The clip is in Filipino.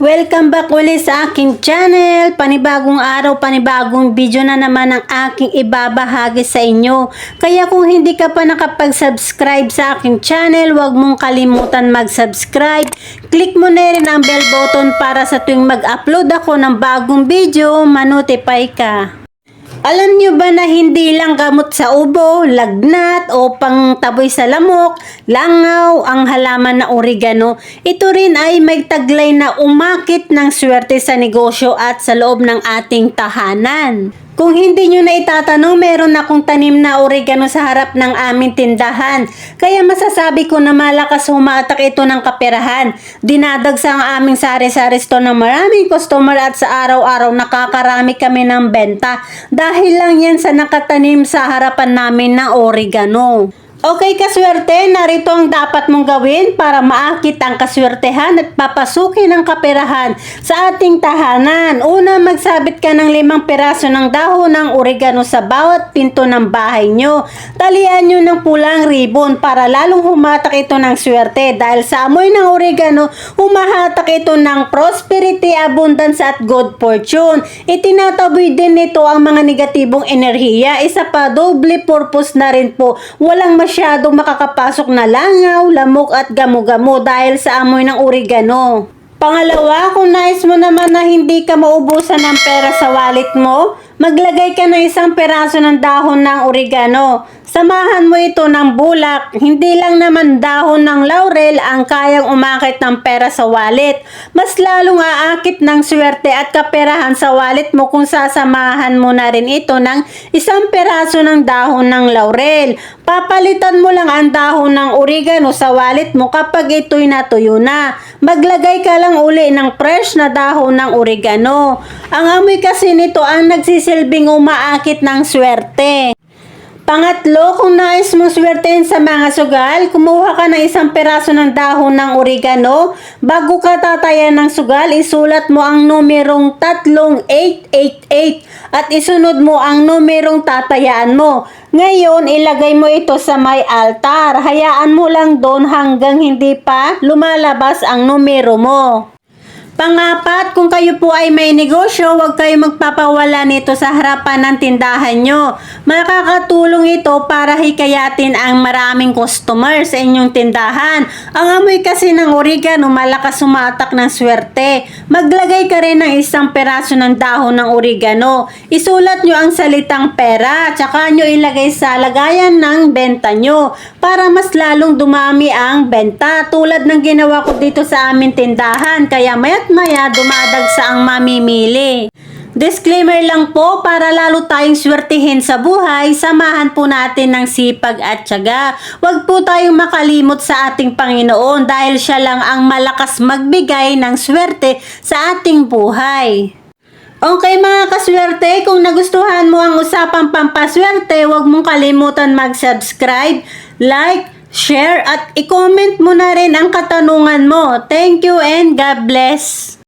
Welcome back ulit sa aking channel. Panibagong araw, panibagong video na naman ang aking ibabahagi sa inyo. Kaya kung hindi ka pa nakapag-subscribe sa aking channel, huwag mong kalimutan mag-subscribe. Click mo na rin ang bell button para sa tuwing mag-upload ako ng bagong video, manotify ka. Alam nyo ba na hindi lang gamot sa ubo, lagnat o pangtaboy sa lamok, langaw ang halaman na oregano? Ito rin ay may taglay na umakit ng swerte sa negosyo at sa loob ng ating tahanan. Kung hindi nyo na itatanong, meron akong tanim na oregano sa harap ng aming tindahan. Kaya masasabi ko na malakas humatak ito ng kaperahan. Dinadagsa ang aming sari-sari store ng maraming customer at sa araw-araw nakakarami kami ng benta. Dahil lang yan sa nakatanim sa harapan namin na oregano. Okay kaswerte, narito ang dapat mong gawin para maakit ang kaswertehan at papasukin ang kaperahan sa ating tahanan. Una, magsabit ka ng limang piraso ng dahon ng oregano sa bawat pinto ng bahay nyo. Talian nyo ng pulang ribbon para lalong humatak ito ng swerte dahil sa amoy ng oregano, humahatak ito ng prosperity, abundance at good fortune. Itinataboy din nito ang mga negatibong enerhiya. Isa pa, doble purpose na rin po. Walang masyadong makakapasok na langaw, lamok at gamo-gamo dahil sa amoy ng oregano. Pangalawa, kung nais mo naman na hindi ka maubusan ng pera sa wallet mo, maglagay ka ng isang peraso ng dahon ng oregano. Samahan mo ito ng bulak. Hindi lang naman dahon ng laurel ang kayang umakit ng pera sa wallet. Mas lalong aakit ng swerte at kaperahan sa wallet mo kung sasamahan mo na rin ito ng isang peraso ng dahon ng laurel. Papalitan mo lang ang dahon ng oregano sa wallet mo kapag ito'y natuyo na. Maglagay ka lang uli ng fresh na dahon ng oregano. Ang amoy kasi nito ang nagsisilbing umaakit ng swerte. Pangatlo, kung nais mong swertein sa mga sugal, kumuha ka ng isang peraso ng dahon ng oregano. Bago ka tatayan ng sugal, isulat mo ang numerong tatlong 888 at isunod mo ang numerong tatayaan mo. Ngayon, ilagay mo ito sa may altar. Hayaan mo lang doon hanggang hindi pa lumalabas ang numero mo. Pangapat, kung kayo po ay may negosyo, huwag kayo magpapawala nito sa harapan ng tindahan nyo. Makakatulong ito para hikayatin ang maraming customer sa inyong tindahan. Ang amoy kasi ng oregano malakas sumatak ng swerte. Maglagay ka rin ng isang peraso ng dahon ng oregano. Isulat nyo ang salitang pera, tsaka nyo ilagay sa lagayan ng benta nyo para mas lalong dumami ang benta. Tulad ng ginawa ko dito sa aming tindahan, kaya mayat maya dumadagsa ang mamimili. Disclaimer lang po para lalo tayong swertihin sa buhay, samahan po natin ng sipag at tiyaga. Huwag po tayong makalimot sa ating Panginoon dahil siya lang ang malakas magbigay ng swerte sa ating buhay. Okay mga kaswerte, kung nagustuhan mo ang usapang pampaswerte, huwag mong kalimutan mag-subscribe, like, share at i-comment mo na rin ang katanungan mo. Thank you and God bless.